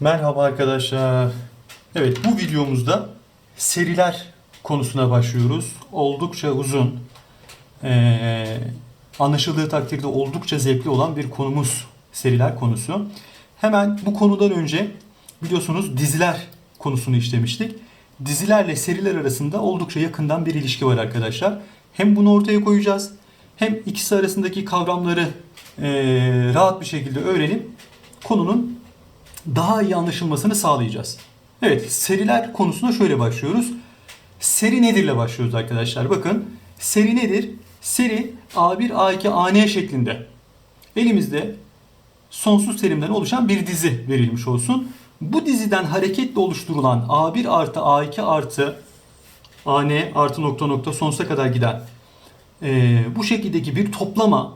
Merhaba arkadaşlar. Evet bu videomuzda seriler konusuna başlıyoruz. Oldukça uzun, ee, anlaşıldığı takdirde oldukça zevkli olan bir konumuz seriler konusu. Hemen bu konudan önce biliyorsunuz diziler konusunu işlemiştik. Dizilerle seriler arasında oldukça yakından bir ilişki var arkadaşlar. Hem bunu ortaya koyacağız hem ikisi arasındaki kavramları ee, rahat bir şekilde öğrenip konunun daha iyi anlaşılmasını sağlayacağız. Evet, seriler konusuna şöyle başlıyoruz. Seri nedirle başlıyoruz arkadaşlar. Bakın, seri nedir? Seri A1, A2, AN şeklinde. Elimizde sonsuz terimden oluşan bir dizi verilmiş olsun. Bu diziden hareketle oluşturulan A1 artı A2 artı AN artı nokta nokta sonsuza kadar giden eee, bu şekildeki bir toplama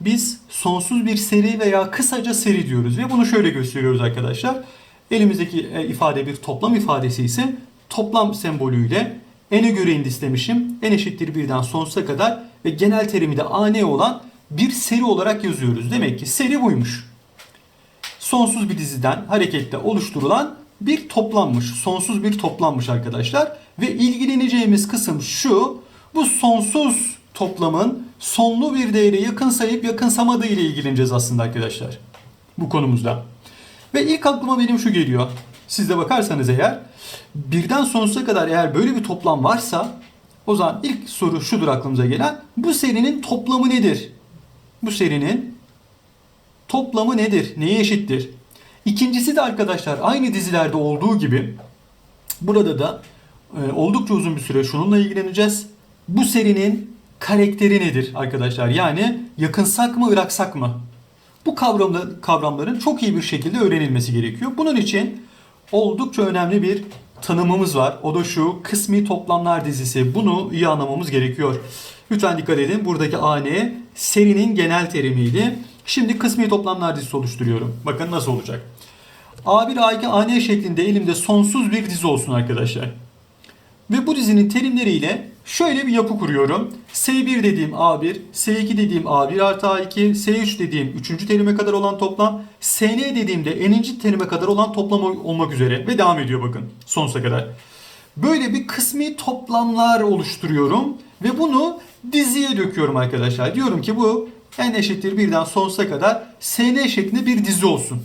biz sonsuz bir seri veya kısaca seri diyoruz ve bunu şöyle gösteriyoruz arkadaşlar. Elimizdeki e, ifade bir toplam ifadesi ise toplam sembolüyle n'e göre indislemişim. n eşittir birden sonsuza kadar ve genel terimi de an olan bir seri olarak yazıyoruz. Demek ki seri buymuş. Sonsuz bir diziden hareketle oluşturulan bir toplammış. Sonsuz bir toplammış arkadaşlar. Ve ilgileneceğimiz kısım şu. Bu sonsuz toplamın sonlu bir değere yakın sayıp yakınsamadığı ile ilgileneceğiz aslında arkadaşlar. Bu konumuzda. Ve ilk aklıma benim şu geliyor. Siz de bakarsanız eğer birden sonsuza kadar eğer böyle bir toplam varsa o zaman ilk soru şudur aklımıza gelen. Bu serinin toplamı nedir? Bu serinin toplamı nedir? Neye eşittir? İkincisi de arkadaşlar aynı dizilerde olduğu gibi burada da e, oldukça uzun bir süre şununla ilgileneceğiz. Bu serinin karakteri nedir arkadaşlar? Yani yakınsak mı, ıraksak mı? Bu kavramla, kavramların çok iyi bir şekilde öğrenilmesi gerekiyor. Bunun için oldukça önemli bir tanımımız var. O da şu kısmi toplamlar dizisi. Bunu iyi anlamamız gerekiyor. Lütfen dikkat edin. Buradaki AN serinin genel terimiydi. Şimdi kısmi toplamlar dizisi oluşturuyorum. Bakın nasıl olacak. A1, A2, AN şeklinde elimde sonsuz bir dizi olsun arkadaşlar. Ve bu dizinin terimleriyle şöyle bir yapı kuruyorum. S1 dediğim A1, S2 dediğim A1 artı A2, S3 dediğim 3. terime kadar olan toplam, SN dediğimde n'inci terime kadar olan toplam olmak üzere ve devam ediyor bakın sonsuza kadar. Böyle bir kısmi toplamlar oluşturuyorum ve bunu diziye döküyorum arkadaşlar. Diyorum ki bu n eşittir birden sonsuza kadar SN şeklinde bir dizi olsun.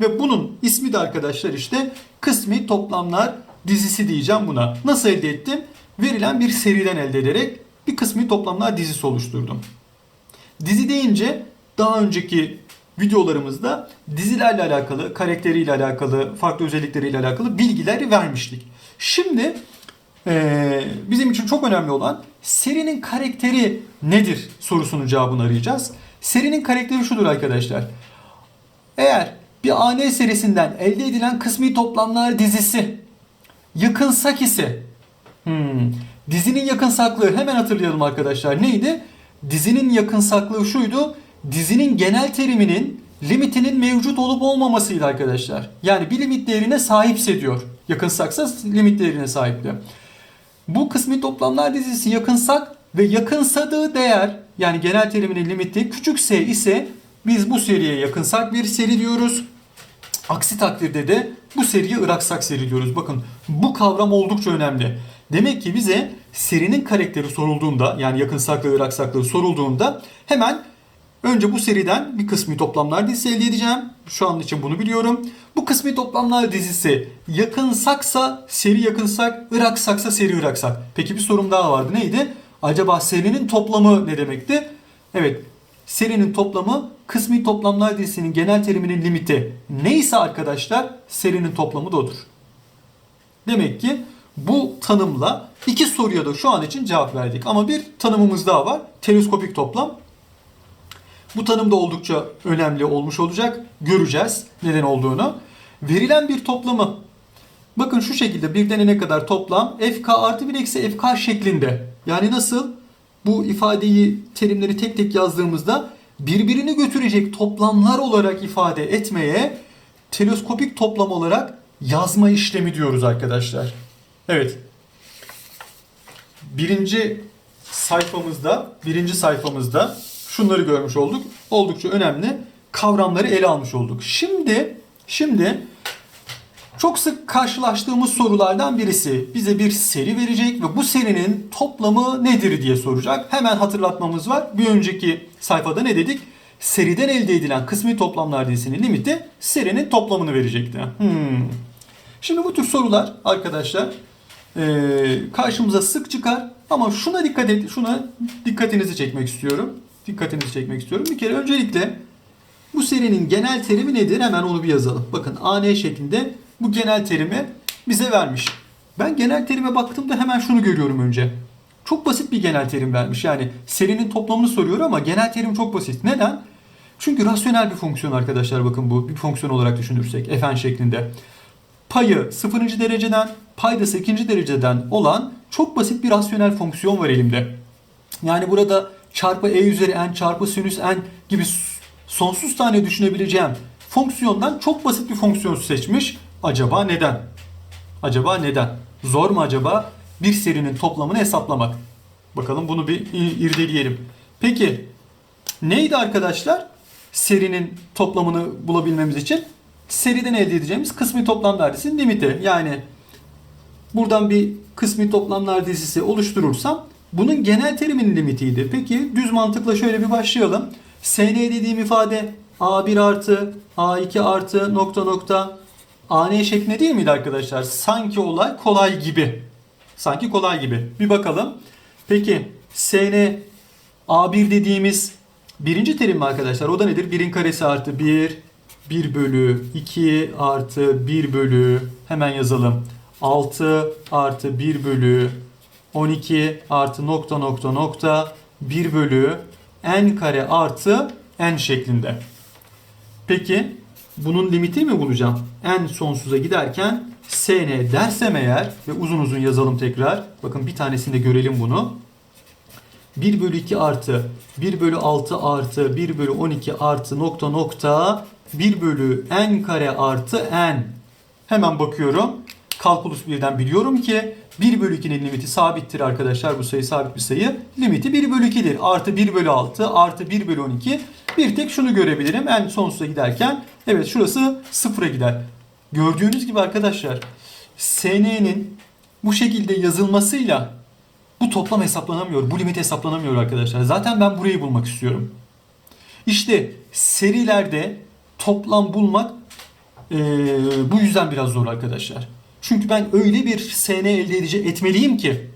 Ve bunun ismi de arkadaşlar işte kısmi toplamlar dizisi diyeceğim buna. Nasıl elde ettim? Verilen bir seriden elde ederek bir kısmi toplamlar dizisi oluşturdum. Dizi deyince daha önceki videolarımızda dizilerle alakalı, karakteriyle alakalı, farklı özellikleriyle alakalı bilgileri vermiştik. Şimdi eee, bizim için çok önemli olan serinin karakteri nedir sorusunun cevabını arayacağız. Serinin karakteri şudur arkadaşlar. Eğer bir AN serisinden elde edilen kısmi toplamlar dizisi yakınsak ise hmm, dizinin yakınsaklığı hemen hatırlayalım arkadaşlar neydi? Dizinin yakınsaklığı şuydu. Dizinin genel teriminin limitinin mevcut olup olmamasıydı arkadaşlar. Yani bir limit değerine sahipse diyor. Yakınsaksa limit değerine sahipti. Bu kısmi toplamlar dizisi yakınsak ve yakınsadığı değer yani genel teriminin limiti küçük s ise biz bu seriye yakınsak bir seri diyoruz. Aksi takdirde de bu seriye ıraksak seri diyoruz. Bakın bu kavram oldukça önemli. Demek ki bize serinin karakteri sorulduğunda yani yakınsaklığı ıraksaklığı sorulduğunda hemen önce bu seriden bir kısmi toplamlar dizisi elde edeceğim. Şu an için bunu biliyorum. Bu kısmi toplamlar dizisi yakınsaksa seri yakınsak, ıraksaksa seri ıraksak. Peki bir sorum daha vardı. Neydi? Acaba serinin toplamı ne demekti? Evet serinin toplamı kısmi toplamlar dizisinin genel teriminin limiti neyse arkadaşlar serinin toplamı da odur. Demek ki bu tanımla iki soruya da şu an için cevap verdik. Ama bir tanımımız daha var. Teleskopik toplam. Bu tanım da oldukça önemli olmuş olacak. Göreceğiz neden olduğunu. Verilen bir toplamı bakın şu şekilde birden ne kadar toplam fk artı 1 eksi fk şeklinde. Yani nasıl? Bu ifadeyi terimleri tek tek yazdığımızda birbirini götürecek toplamlar olarak ifade etmeye teleskopik toplam olarak yazma işlemi diyoruz arkadaşlar. Evet. Birinci sayfamızda, birinci sayfamızda şunları görmüş olduk. Oldukça önemli kavramları ele almış olduk. Şimdi Şimdi çok sık karşılaştığımız sorulardan birisi bize bir seri verecek ve bu serinin toplamı nedir diye soracak. Hemen hatırlatmamız var. Bir önceki sayfada ne dedik? Seriden elde edilen kısmi toplamlar dizisinin limiti serinin toplamını verecekti. Hmm. Şimdi bu tür sorular arkadaşlar karşımıza sık çıkar ama şuna dikkat et, şuna dikkatinizi çekmek istiyorum. Dikkatinizi çekmek istiyorum. Bir kere öncelikle bu serinin genel terimi nedir? Hemen onu bir yazalım. Bakın AN şeklinde bu genel terimi bize vermiş. Ben genel terime baktığımda hemen şunu görüyorum önce. Çok basit bir genel terim vermiş. Yani serinin toplamını soruyor ama genel terim çok basit. Neden? Çünkü rasyonel bir fonksiyon arkadaşlar bakın bu bir fonksiyon olarak düşünürsek fn şeklinde. Payı 0. dereceden, payda 8. dereceden olan çok basit bir rasyonel fonksiyon var elimde. Yani burada çarpı e üzeri n çarpı sinüs n gibi sonsuz tane düşünebileceğim fonksiyondan çok basit bir fonksiyon seçmiş. Acaba neden? Acaba neden? Zor mu acaba bir serinin toplamını hesaplamak? Bakalım bunu bir irdeleyelim. Peki neydi arkadaşlar? Serinin toplamını bulabilmemiz için seriden elde edeceğimiz kısmi toplamlar dizisinin limiti. Yani buradan bir kısmi toplamlar dizisi oluşturursam bunun genel terimin limitiydi. Peki düz mantıkla şöyle bir başlayalım. SN dediğim ifade A1 artı A2 artı nokta nokta AN şeklinde değil miydi arkadaşlar? Sanki olay kolay gibi. Sanki kolay gibi. Bir bakalım. Peki SN A1 dediğimiz birinci terim mi arkadaşlar? O da nedir? 1'in karesi artı 1 1 bölü 2 artı 1 bölü hemen yazalım. 6 artı 1 bölü 12 artı nokta nokta nokta 1 bölü n kare artı n şeklinde. Peki bunun limiti mi bulacağım? n sonsuza giderken sn dersem eğer ve uzun uzun yazalım tekrar. Bakın bir tanesinde görelim bunu. 1 bölü 2 artı 1 bölü 6 artı 1 bölü 12 artı nokta nokta 1 bölü n kare artı n. Hemen bakıyorum. Kalkulus birden biliyorum ki 1 bölü 2'nin limiti sabittir arkadaşlar. Bu sayı sabit bir sayı. Limiti 1 bölü 2'dir. Artı 1 bölü 6 artı 1 bölü 12. Bir tek şunu görebilirim. En sonsuza giderken evet şurası sıfıra gider. Gördüğünüz gibi arkadaşlar SN'nin bu şekilde yazılmasıyla bu toplam hesaplanamıyor. Bu limit hesaplanamıyor arkadaşlar. Zaten ben burayı bulmak istiyorum. İşte serilerde toplam bulmak eee, bu yüzden biraz zor arkadaşlar. Çünkü ben öyle bir SN elde edici etmeliyim ki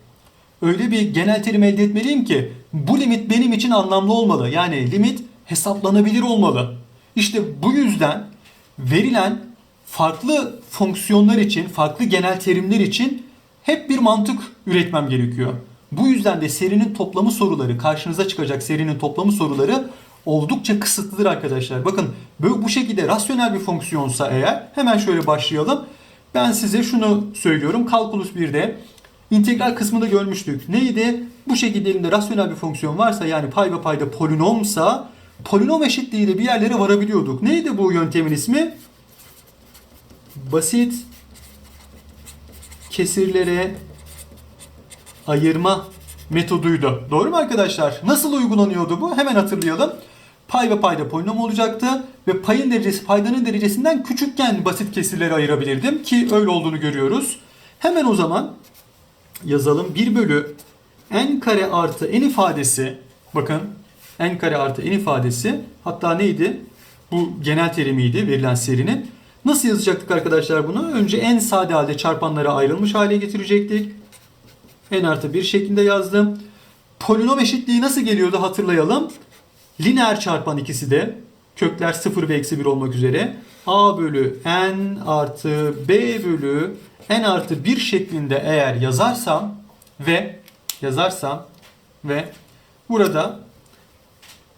öyle bir genel terim elde etmeliyim ki bu limit benim için anlamlı olmalı. Yani limit hesaplanabilir olmalı. İşte bu yüzden verilen farklı fonksiyonlar için, farklı genel terimler için hep bir mantık üretmem gerekiyor. Bu yüzden de serinin toplamı soruları, karşınıza çıkacak serinin toplamı soruları oldukça kısıtlıdır arkadaşlar. Bakın böyle bu şekilde rasyonel bir fonksiyonsa eğer hemen şöyle başlayalım. Ben size şunu söylüyorum. Kalkulus 1'de integral kısmında görmüştük. Neydi? Bu şekilde elimde rasyonel bir fonksiyon varsa yani pay ve payda polinomsa polinom eşitliğiyle bir yerlere varabiliyorduk. Neydi bu yöntemin ismi? Basit kesirlere ayırma metoduydu. Doğru mu arkadaşlar? Nasıl uygulanıyordu bu? Hemen hatırlayalım. Pay ve payda polinom olacaktı ve payın derecesi paydanın derecesinden küçükken basit kesirleri ayırabilirdim ki öyle olduğunu görüyoruz. Hemen o zaman yazalım. 1 bölü n kare artı n ifadesi bakın n kare artı n ifadesi hatta neydi? Bu genel terimiydi verilen serinin. Nasıl yazacaktık arkadaşlar bunu? Önce en sade halde çarpanlara ayrılmış hale getirecektik. n artı 1 şeklinde yazdım. Polinom eşitliği nasıl geliyordu hatırlayalım. Lineer çarpan ikisi de kökler 0 ve eksi 1 olmak üzere a bölü n artı b bölü n artı 1 şeklinde eğer yazarsam ve yazarsam ve burada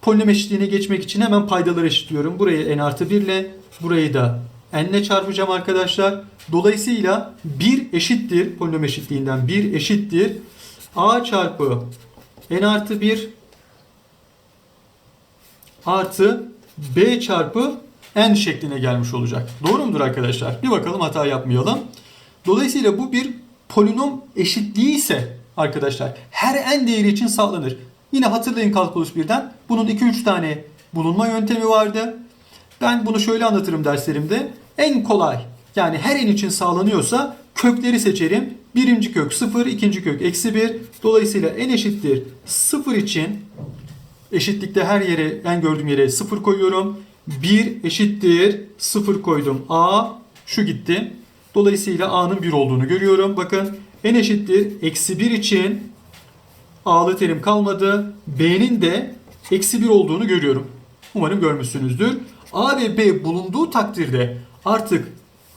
polinom eşitliğine geçmek için hemen paydaları eşitliyorum. Burayı n artı 1 ile burayı da n ile çarpacağım arkadaşlar. Dolayısıyla 1 eşittir polinom eşitliğinden 1 eşittir a çarpı n artı 1 artı b çarpı n şekline gelmiş olacak. Doğru mudur arkadaşlar? Bir bakalım hata yapmayalım. Dolayısıyla bu bir polinom eşitliği ise arkadaşlar her n değeri için sağlanır. Yine hatırlayın kalkulus birden bunun 2-3 tane bulunma yöntemi vardı. Ben bunu şöyle anlatırım derslerimde. En kolay yani her n için sağlanıyorsa kökleri seçerim. Birinci kök 0, ikinci kök eksi 1. Dolayısıyla n eşittir 0 için eşitlikte her yere en gördüğüm yere 0 koyuyorum. 1 eşittir 0 koydum. A şu gitti. Dolayısıyla A'nın 1 olduğunu görüyorum. Bakın n eşittir eksi 1 için A'lı terim kalmadı. B'nin de eksi 1 olduğunu görüyorum. Umarım görmüşsünüzdür. A ve B bulunduğu takdirde artık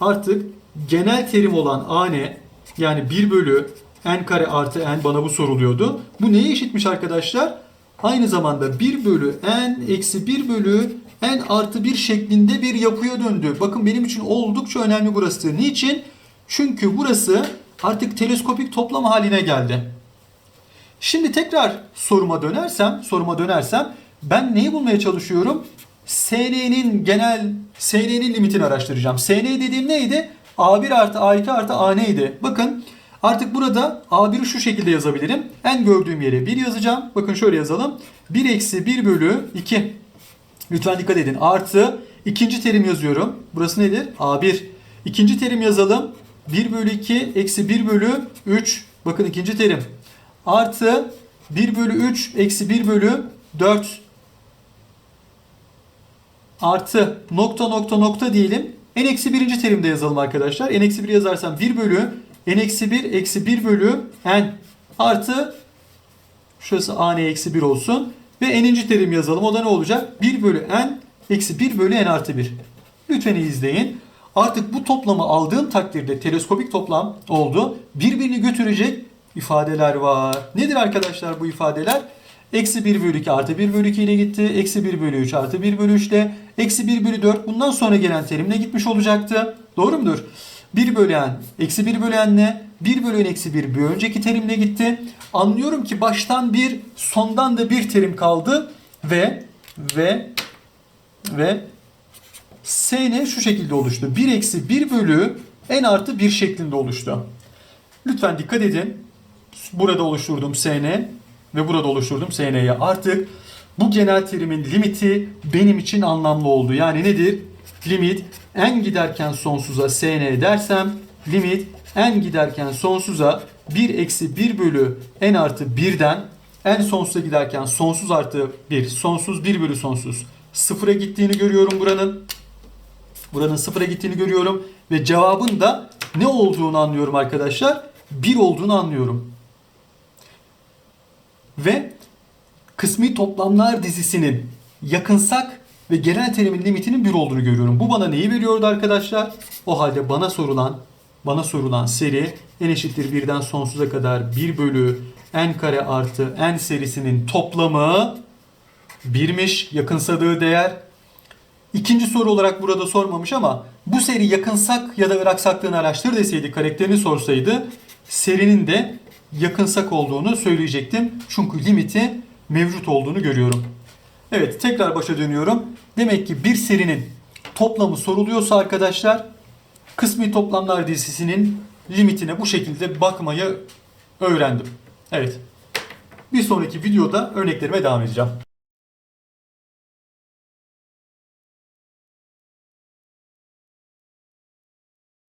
artık genel terim olan A ne? Yani 1 bölü n kare artı n bana bu soruluyordu. Bu neye eşitmiş arkadaşlar? Aynı zamanda 1 bölü n eksi 1 bölü n artı 1 şeklinde bir yapıya döndü. Bakın benim için oldukça önemli burası. Niçin? Çünkü burası artık teleskopik toplam haline geldi. Şimdi tekrar soruma dönersem, soruma dönersem ben neyi bulmaya çalışıyorum? SN'nin genel SN'nin limitini araştıracağım. SN dediğim neydi? A1 artı A2 artı A neydi? Bakın artık burada A1'i şu şekilde yazabilirim. En gördüğüm yere 1 yazacağım. Bakın şöyle yazalım. 1 eksi 1 bölü 2. Lütfen dikkat edin. Artı ikinci terim yazıyorum. Burası nedir? A1. İkinci terim yazalım. 1 bölü 2 eksi 1 bölü 3. Bakın ikinci terim. Artı 1 bölü 3 eksi 1 bölü 4 artı nokta nokta nokta diyelim. n eksi birinci terimde yazalım arkadaşlar. n eksi 1 yazarsam 1 bölü n eksi 1 eksi 1 bölü n artı şurası a n eksi 1 olsun. Ve n'inci terim yazalım. O da ne olacak? 1 bölü n eksi 1 bölü n artı 1. Lütfen izleyin. Artık bu toplamı aldığım takdirde teleskopik toplam oldu. Birbirini götürecek ifadeler var. Nedir arkadaşlar bu ifadeler? Eksi 1 bölü 2 artı 1 bölü 2 ile gitti. Eksi 1 bölü 3 artı 1 bölü 3 ile. Eksi 1 bölü 4 bundan sonra gelen terimle gitmiş olacaktı. Doğru mudur? 1 bölü n, eksi 1 bölü n'le 1 bölü n eksi 1 bir önceki terimle gitti. Anlıyorum ki baştan bir sondan da bir terim kaldı ve ve ve SN şu şekilde oluştu. 1 eksi 1 bölü n artı 1 şeklinde oluştu. Lütfen dikkat edin. Burada oluşturduğum SN ve burada oluşturduğum SN'ye artık bu genel terimin limiti benim için anlamlı oldu. Yani nedir? Limit n giderken sonsuza SN dersem limit n giderken sonsuza 1 eksi 1 bölü n artı 1'den n sonsuza giderken sonsuz artı 1 sonsuz 1 bölü sonsuz sıfıra gittiğini görüyorum buranın. Buranın sıfıra gittiğini görüyorum ve cevabın da ne olduğunu anlıyorum arkadaşlar. 1 olduğunu anlıyorum. Ve kısmi toplamlar dizisinin yakınsak ve genel terimin limitinin 1 olduğunu görüyorum. Bu bana neyi veriyordu arkadaşlar? O halde bana sorulan bana sorulan seri n eşittir 1'den sonsuza kadar 1 bölü n kare artı n serisinin toplamı 1'miş yakınsadığı değer. İkinci soru olarak burada sormamış ama bu seri yakınsak ya da ıraksaklığını araştır deseydi, karakterini sorsaydı serinin de yakınsak olduğunu söyleyecektim. Çünkü limiti mevcut olduğunu görüyorum. Evet tekrar başa dönüyorum. Demek ki bir serinin toplamı soruluyorsa arkadaşlar kısmi toplamlar dizisinin limitine bu şekilde bakmayı öğrendim. Evet. Bir sonraki videoda örneklerime devam edeceğim.